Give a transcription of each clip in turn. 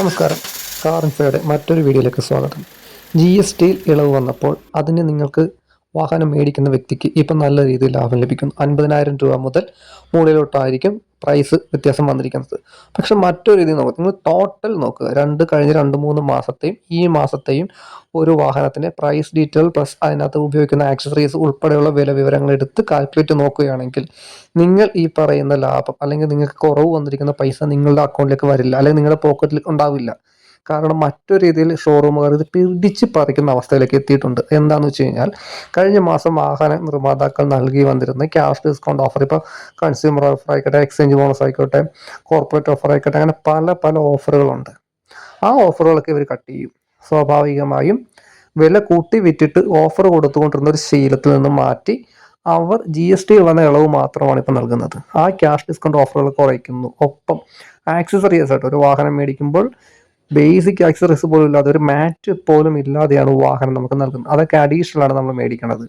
നമസ്കാരം. കാർ ഇൻഫയുടെ മറ്റൊരു വീഡിയോയിലേക്ക് സ്വാഗതം. ജി എസ് ടിയിൽ ഇളവ് വന്നപ്പോൾ അതിന് നിങ്ങൾക്ക് വാഹനം മേടിക്കുന്ന വ്യക്തിക്ക് ഇപ്പം നല്ല രീതിയിൽ ലാഭം ലഭിക്കുന്നു. അൻപതിനായിരം രൂപ മുതൽ മുകളിലോട്ടായിരിക്കും പ്രൈസ് വ്യത്യാസം വന്നിരിക്കുന്നത്. പക്ഷെ മറ്റൊരു രീതി നോക്കുക നിങ്ങൾ ടോട്ടൽ നോക്കുക. രണ്ട് കഴിഞ്ഞ രണ്ട് മൂന്ന് മാസത്തെയും ഈ മാസത്തെയും ഒരു വാഹനത്തിന്റെ പ്രൈസ് ഡീറ്റെയിൽ പ്ലസ് അതിനകത്ത് ഉപയോഗിക്കുന്ന ആക്സസറീസ് ഉൾപ്പെടെയുള്ള വില വിവരങ്ങൾ എടുത്ത് കാൽക്കുലേറ്റ് നോക്കുകയാണെങ്കിൽ നിങ്ങൾ ഈ പറയുന്ന ലാഭം അല്ലെങ്കിൽ നിങ്ങൾക്ക് കുറവ് വന്നിരിക്കുന്ന പൈസ നിങ്ങളുടെ അക്കൗണ്ടിലേക്ക് വരില്ല. അല്ലെങ്കിൽ നിങ്ങളുടെ പോക്കറ്റിൽ ഉണ്ടാവില്ല. കാരണം മറ്റൊരു രീതിയിൽ ഷോറൂമുകാർ ഇത് പിടിച്ച് പറിക്കുന്ന അവസ്ഥയിലേക്ക് എത്തിയിട്ടുണ്ട്. എന്താണെന്ന് വെച്ച് കഴിഞ്ഞാൽ കഴിഞ്ഞ മാസം വാഹന നിർമ്മാതാക്കൾ നൽകി വന്നിരുന്ന ക്യാഷ് ഡിസ്കൗണ്ട് ഓഫർ ഇപ്പോൾ കൺസ്യൂമർ ഓഫർ ആയിക്കോട്ടെ എക്സ്ചേഞ്ച് ബോണസ് ആയിക്കോട്ടെ കോർപ്പറേറ്റ് ഓഫർ ആയിക്കോട്ടെ അങ്ങനെ പല പല ഓഫറുകളുണ്ട് ആ ഓഫറുകളൊക്കെ ഇവർ കട്ട് ചെയ്യും. സ്വാഭാവികമായും വില കൂട്ടി വിറ്റിട്ട് ഓഫർ കൊടുത്തുകൊണ്ടിരുന്ന ഒരു ശീലത്തിൽ നിന്ന് മാറ്റി അവർ ജി എസ് ടി വന്ന ഇളവ് മാത്രമാണ് ഇപ്പോൾ നൽകുന്നത്. ആ ക്യാഷ് ഡിസ്കൗണ്ട് ഓഫറുകൾ കുറയ്ക്കുന്നു. ഒപ്പം ആക്സസറീസ് ആയിട്ട് ഒരു വാഹനം മേടിക്കുമ്പോൾ ബേസിക് ആക്സറീസ് പോലും ഇല്ലാതെ ഒരു മാറ്റ് പോലും ഇല്ലാതെയാണ് വാഹനം നമുക്ക് നൽകുന്നത്. അതൊക്കെ അഡീഷണൽ ആണ് നമ്മൾ മേടിക്കുന്നത്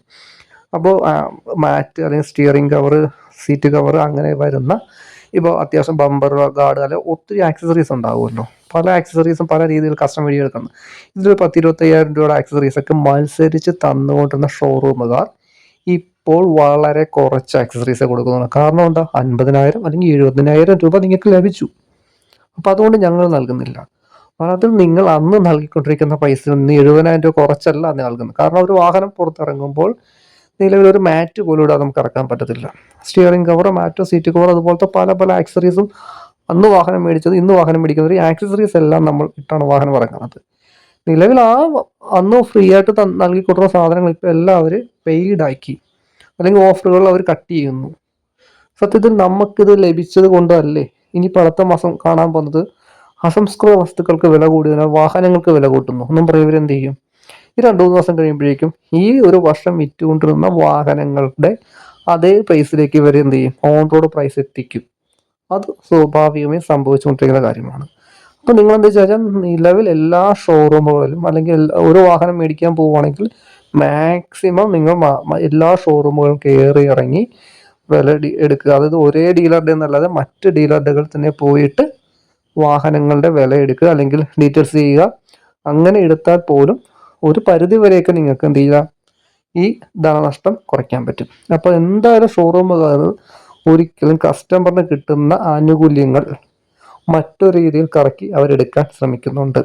അപ്പോൾ മാറ്റ് അല്ലെങ്കിൽ സ്റ്റിയറിംഗ് കവർ സീറ്റ് കവർ അങ്ങനെ വരുന്ന ഇപ്പോൾ അത്യാവശ്യം ബമ്പർ ഗാർഡ് അല്ലെ ഒത്തിരി ആക്സസറീസ് ഉണ്ടാവുമല്ലോ. പല ആക്സസറീസും പല രീതിയിൽ കസ്റ്റം വഴി എടുക്കുന്നത് ഇതിൽ പത്ത് ഇരുപത്തയ്യായിരം രൂപയുടെ ആക്സസറീസ് ഒക്കെ മത്സരിച്ച് തന്നുകൊണ്ടിരുന്ന ഷോറൂമുകാർ ഇപ്പോൾ വളരെ കുറച്ച് ആക്സസറീസ് കൊടുക്കുന്നുണ്ട്. കാരണം എന്താ? അൻപതിനായിരം അല്ലെങ്കിൽ എഴുപതിനായിരം രൂപ നിങ്ങൾക്ക് ലഭിച്ചു. അപ്പോൾ അതുകൊണ്ട് ഞങ്ങൾ നൽകുന്നില്ല. അതിൽ നിങ്ങൾ അന്ന് നൽകിക്കൊണ്ടിരിക്കുന്ന പൈസ നിന്ന് എഴുപതിനായിരം രൂപ കുറച്ചല്ല നൽകുന്നത്. കാരണം ഒരു വാഹനം പുറത്തിറങ്ങുമ്പോൾ നിലവിൽ ഒരു മാറ്റ് പോലും ഇടാതെ നമുക്ക് ഇറക്കാൻ പറ്റത്തില്ല. സ്റ്റിയറിംഗ് കവർ മാറ്റോ സീറ്റ് കവർ അതുപോലത്തെ പല പല ആക്സറീസും അന്ന് വാഹനം മേടിച്ചത് ഇന്ന് വാഹനം മേടിക്കുന്നത് ആക്സസറീസ് എല്ലാം നമ്മൾ ഇട്ടാണ് വാഹനം ഇറങ്ങുന്നത്. നിലവിൽ ആ അന്ന് ഫ്രീ ആയിട്ട് നൽകിക്കൊടുക്കുന്ന സാധനങ്ങൾ ഇപ്പോൾ എല്ലാം അവർ പെയ്ഡാക്കി അല്ലെങ്കിൽ ഓഫറുകൾ അവർ കട്ട് ചെയ്യുന്നു. സത്യത്തിൽ നമുക്കിത് ലഭിച്ചത് കൊണ്ടല്ലേ? ഇനി അടുത്ത മാസം കാണാൻ പോകുന്നത് അസംസ്കൃത വസ്തുക്കൾക്ക് വില കൂടിയതിനാൽ വാഹനങ്ങൾക്ക് വില കൂട്ടുന്നു. ഒന്നും പറയുന്നവർ എന്ത് ചെയ്യും? ഈ രണ്ടു മൂന്ന് ദിവസം കഴിയുമ്പോഴേക്കും ഈ ഒരു വർഷം വിറ്റുകൊണ്ടിരുന്ന വാഹനങ്ങളുടെ അതേ പ്രൈസിലേക്ക് ഇവർ എന്ത് ചെയ്യും? ഓൺ റോഡ് പ്രൈസ് എത്തിക്കും. അത് സ്വാഭാവികമായി സംഭവിച്ചുകൊണ്ടിരിക്കുന്ന കാര്യമാണ് അപ്പോൾ നിങ്ങൾ എന്താ വെച്ചാൽ നിലവിൽ എല്ലാ ഷോറൂമുകളിലും അല്ലെങ്കിൽ ഒരു വാഹനം മേടിക്കാൻ പോവുകയാണെങ്കിൽ മാക്സിമം നിങ്ങൾ എല്ലാ ഷോറൂമുകളും കയറി ഇറങ്ങി വില എടുക്കുക. അതായത് ഒരേ ഡീലറുടെ എന്നല്ലാതെ മറ്റ് ഡീലറുകൾ തന്നെ പോയിട്ട് വാഹനങ്ങളുടെ വില എടുക്കുക അല്ലെങ്കിൽ ഡീറ്റെയിൽസ് ചെയ്യുക. അങ്ങനെ എടുത്താൽ പോലും ഒരു പരിധി വരെയൊക്കെ നിങ്ങൾക്ക് എന്ത് ചെയ്യുക ഈ ധനനഷ്ടം കുറയ്ക്കാൻ പറ്റും. അപ്പോൾ എന്തായാലും ഷോറൂമുകാർ ഒരിക്കലും കസ്റ്റമറിന് കിട്ടുന്ന ആനുകൂല്യങ്ങൾ മറ്റു രീതിയിൽ കറക്കി അവരെടുക്കാൻ ശ്രമിക്കുന്നുണ്ട്.